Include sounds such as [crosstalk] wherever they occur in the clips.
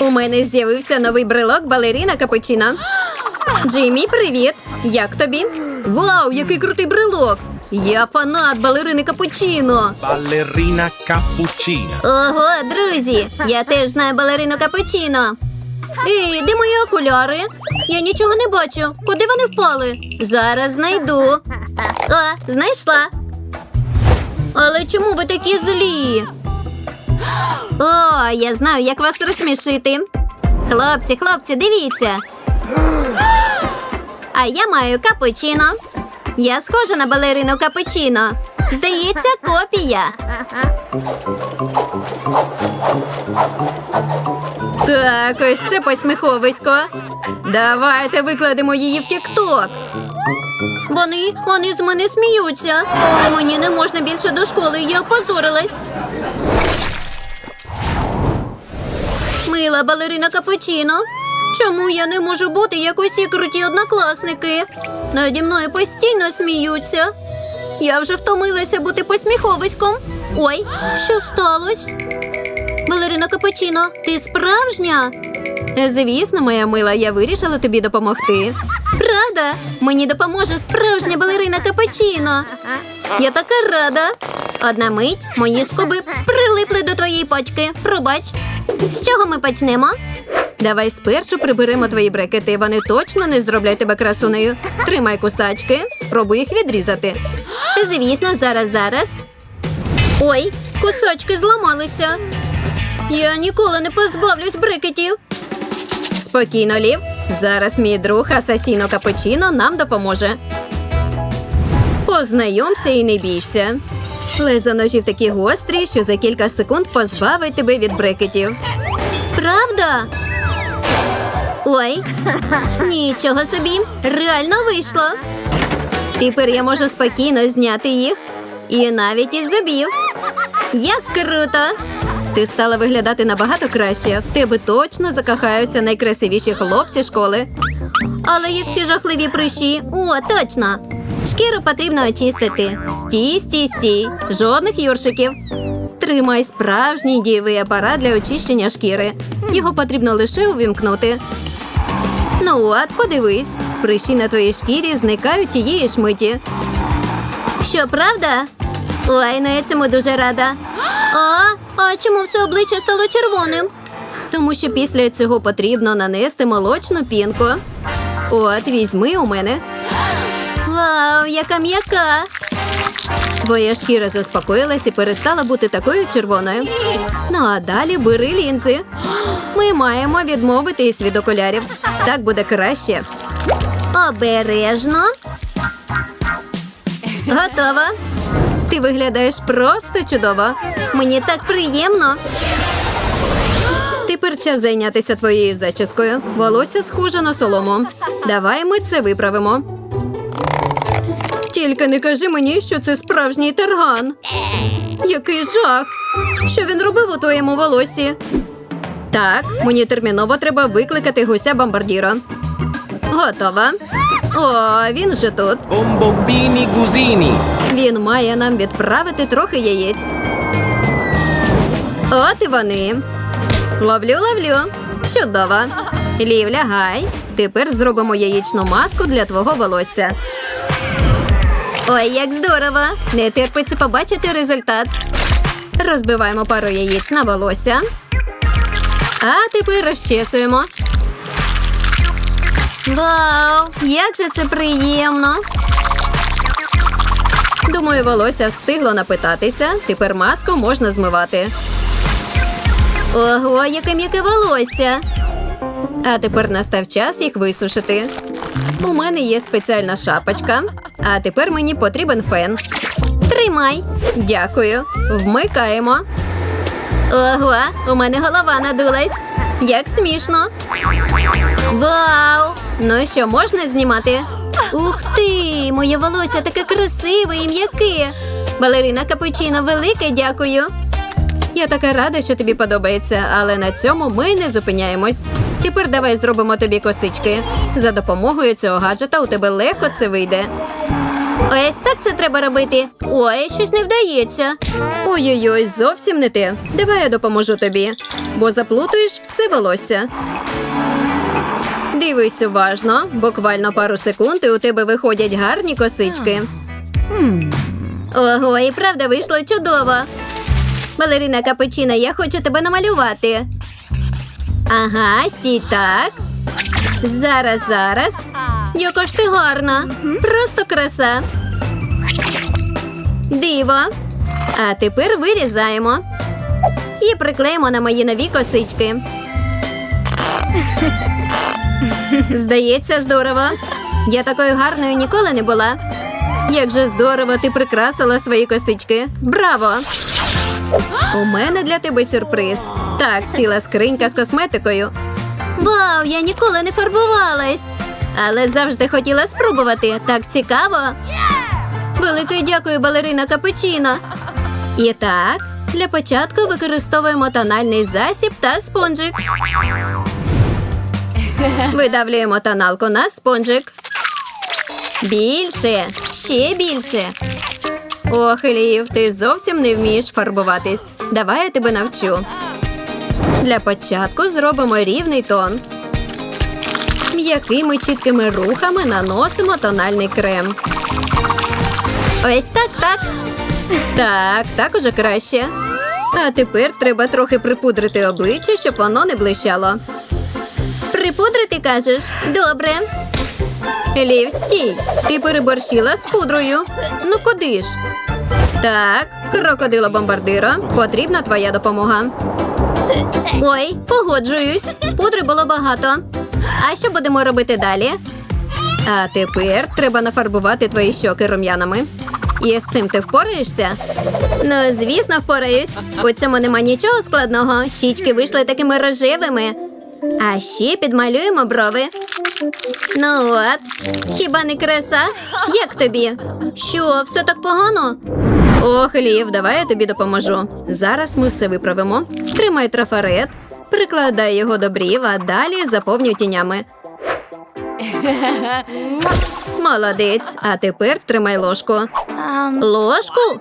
У мене з'явився новий брелок балеріна капучино. Джиммі, привіт! Як тобі? Вау, який крутий брелок! Я фанат балерини капучино. Ballerina cappuccina. Ого, друзі! Я теж знаю балерину капучино. Ей, де мої окуляри? Я нічого не бачу. Куди вони впали? Зараз знайду. О, знайшла. Але чому ви такі злі? [gasps] О, я знаю, як вас розсмішити. Хлопці, хлопці, дивіться. [gasps] А я маю капучино. Я схожа на балерину капучино. Здається, копія. [laughs] Так, ось це посміховисько. Давайте викладемо її в Тік-Ток. Вони, вони з мене сміються. Мені не можна більше до школи, я опозорилась. Мила балерина капучино. Чому я не можу бути як усі круті однокласники? Наді мною постійно сміються. Я вже втомилася бути посміховиськом. Ой, що сталося? Балерина Капучино, ти справжня? Звісно, моя мила, я вирішила тобі допомогти. Правда? Мені допоможе справжня балерина Капучино. Я така рада. Одна мить, мої скоби прилипли до твоєї пачки. Пробач. З чого ми почнемо? Давай спершу приберемо твої брекети. Вони точно не зроблять тебе красунею. Тримай кусачки, спробуй їх відрізати. Звісно, зараз, зараз. Ой, кусачки зламалися. Я ніколи не позбавлюсь брикетів. Спокійно, Лів. Зараз мій друг Асасіно Капучино нам допоможе. Познайомся і не бійся. Лезо ножів такі гострі, що за кілька секунд позбавить тебе від брикетів. Правда? Ой, [laughs] нічого собі, реально вийшло. Тепер я можу спокійно зняти їх. І навіть із зубів. Як круто! Ти стала виглядати набагато краще. В тебе точно закохаються найкрасивіші хлопці школи. Але як ці жахливі прищі. О, точно! Шкіру потрібно очистити. Стій, стій, стій. Жодних юршиків. Тримай справжній дієвий апарат для очищення шкіри. Його потрібно лише увімкнути. Ну от, подивись, прищі на твоїй шкірі зникають тієї ж миті. Що, правда? Ой, ну я цьому дуже рада. А, а чому все обличчя стало червоним? Тому що після цього потрібно нанести молочну пінку. От, візьми у мене. Вау, яка м'яка! Твоя шкіра заспокоїлась і перестала бути такою червоною. Ну а далі бери лінзи. Ми маємо відмовитись від окулярів. Так буде краще. Обережно. Готова. Ти виглядаєш просто чудово. Мені так приємно. Тепер час зайнятися твоєю зачіскою. Волосся схоже на солому. Давай ми це виправимо. Тільки не кажи мені, що це справжній терган. Який жах! Що він робив у твоєму волосі? Так, мені терміново треба викликати гуся бомбардіра. Готова. О, він вже тут. Bombombini gusini. Він має нам відправити трохи яєць. От і вони. Ловлю, ловлю. Чудово. Лів, лягай. Тепер зробимо яєчну маску для твого волосся. Ой, як здорово! Не терпиться побачити результат. Розбиваємо пару яєць на волосся. А тепер розчесуємо. Вау! Як же це приємно! Думаю, волосся встигло напитатися. Тепер маску можна змивати. Ого, яке м'яке волосся. А тепер настав час їх висушити. У мене є спеціальна шапочка, а тепер мені потрібен фен. Тримай. Дякую. Вмикаємо. Ого, у мене голова надулась. Як смішно. Вау! Ну що, можна знімати? Ух ти! Моє волосся таке красиве і м'яке. Балерина Капучино, велике дякую. Я така рада, що тобі подобається, але на цьому ми не зупиняємось. Тепер давай зробимо тобі косички. За допомогою цього гаджета у тебе легко це вийде. Ось так це треба робити. Ой, щось не вдається. Ой-ой-ой, зовсім не те. Давай я допоможу тобі, бо заплутаєш все волосся. Дивись уважно, буквально пару секунд, і у тебе виходять гарні косички. Ого, і правда вийшло чудово. Балерина Капучина, я хочу тебе намалювати. Ага, стій так. Зараз, зараз. Яка ж ти гарна. Просто краса. Диво. А тепер вирізаємо. І приклеїмо на мої нові косички. Здається, здорово. Я такою гарною ніколи не була. Як же здорово ти прикрасила свої косички. Браво! У мене для тебе сюрприз. Так, ціла скринька з косметикою. Вау, я ніколи не фарбувалась. Але завжди хотіла спробувати. Так цікаво. Велике дякую, балерина Капучино. І так, для початку використовуємо тональний засіб та спонжик. Видавлюємо тоналку на спонжик. Більше, ще більше. Ох, Лів, ти зовсім не вмієш фарбуватись. Давай я тебе навчу. Для початку зробимо рівний тон. М'якими чіткими рухами наносимо тональний крем. Ось так, так. Так, так уже краще. А тепер треба трохи припудрити обличчя, щоб воно не блищало. Припудрити, кажеш? Добре. Лів, стій! Ти переборщила з пудрою. Ну куди ж? Так, крокодило бомбардиро, потрібна твоя допомога. Ой, погоджуюсь. Пудри було багато. А що будемо робити далі? А тепер треба нафарбувати твої щоки рум'янами. І з цим ти впораєшся? Ну, звісно, впораюсь. У цьому нема нічого складного. Щічки вийшли такими рожевими. А ще підмалюємо брови. Ну от, хіба не краса? Як тобі? Що, все так погано? Ох, Лів, давай я тобі допоможу. Зараз ми все виправимо. Тримай трафарет, прикладай його до брів, а далі заповнюй тінями. Молодець. А тепер тримай ложку. Ложку?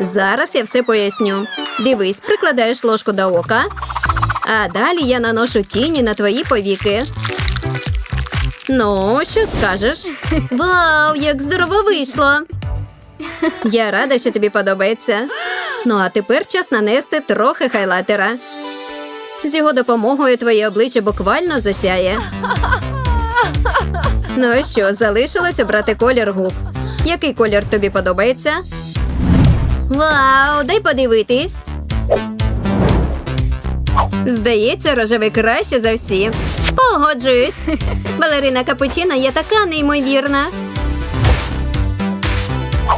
Зараз я все поясню. Дивись, прикладаєш ложку до ока, а далі я наношу тіні на твої повіки. Ну, що скажеш? [laughs] Вау, як здорово вийшло! Я рада, що тобі подобається. Ну а тепер час нанести трохи хайлайтера. З його допомогою твоє обличчя буквально засяє. Ну що, залишилось обрати колір губ. Який колір тобі подобається? Вау, дай подивитись. Здається, рожевий краще за всі. Погоджуюсь. Балерина Капучина є така неймовірна.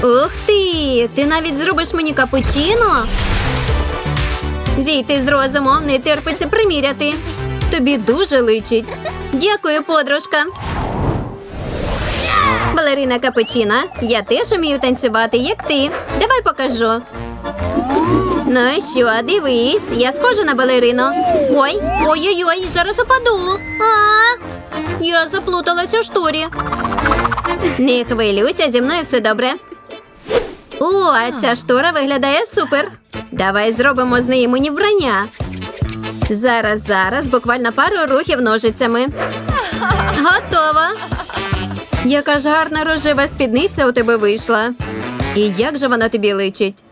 Ух ти! Ти навіть зробиш мені капучино? Зійти з розумом, не терпиться приміряти. Тобі дуже личить. Дякую, подружка. Балерина Капучина, я теж вмію танцювати, як ти. Давай покажу. Ну що, дивись, я схожа на балерину. Ой, ой-ой-ой, зараз упаду. А, я заплуталась у шторі. Не хвилюйся, зі мною все добре. О, а ця штора виглядає супер. Давай зробимо з неї мені вбрання. Зараз, зараз, буквально пару рухів ножицями. Готово. Яка ж гарна рожева спідниця у тебе вийшла. І як же вона тобі личить?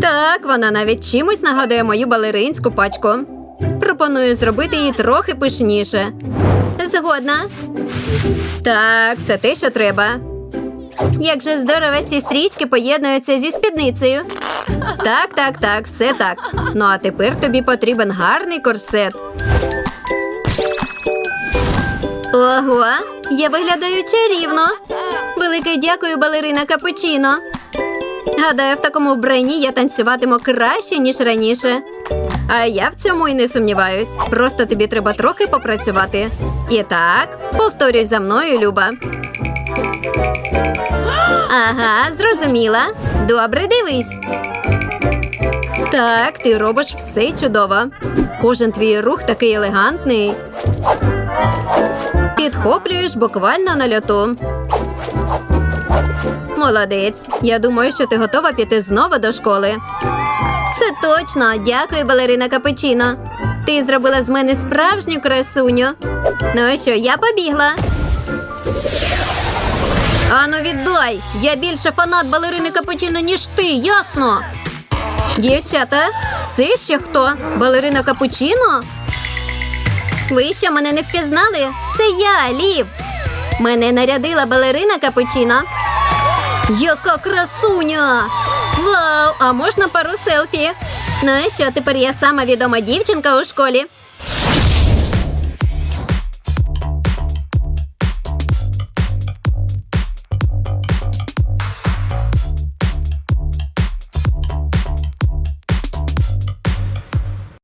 Так, вона навіть чимось нагадує мою балеринську пачку. Пропоную зробити її трохи пишніше. Згодна. Так, це те, що треба. Як же здорово ці стрічки поєднуються зі спідницею. Так, так, так, все так. Ну а тепер тобі потрібен гарний корсет. Ого, я виглядаю чарівно. Велике дякую, балерина Капучино. Гадаю, в такому вбранні я танцюватиму краще, ніж раніше. А я в цьому і не сумніваюсь. Просто тобі треба трохи попрацювати. І так, повторюй за мною, Люба. Ага, зрозуміла. Добре, дивись. Так, ти робиш все чудово. Кожен твій рух такий елегантний. Підхоплюєш буквально на льоту. Молодець. Я думаю, що ти готова піти знову до школи. Це точно. Дякую, балерина Капучино. Ти зробила з мене справжню красуню. Ну що, я побігла. Ану, віддай! Я більше фанат балерини Капучино, ніж ти, ясно? Дівчата, це ще хто? Балерина Капучино? Ви що мене не впізнали? Це я, Лів. Мене нарядила балерина Капучино. Яка красуня! Вау! А можна пару селфі? Ну і що, тепер я сама відома дівчинка у школі.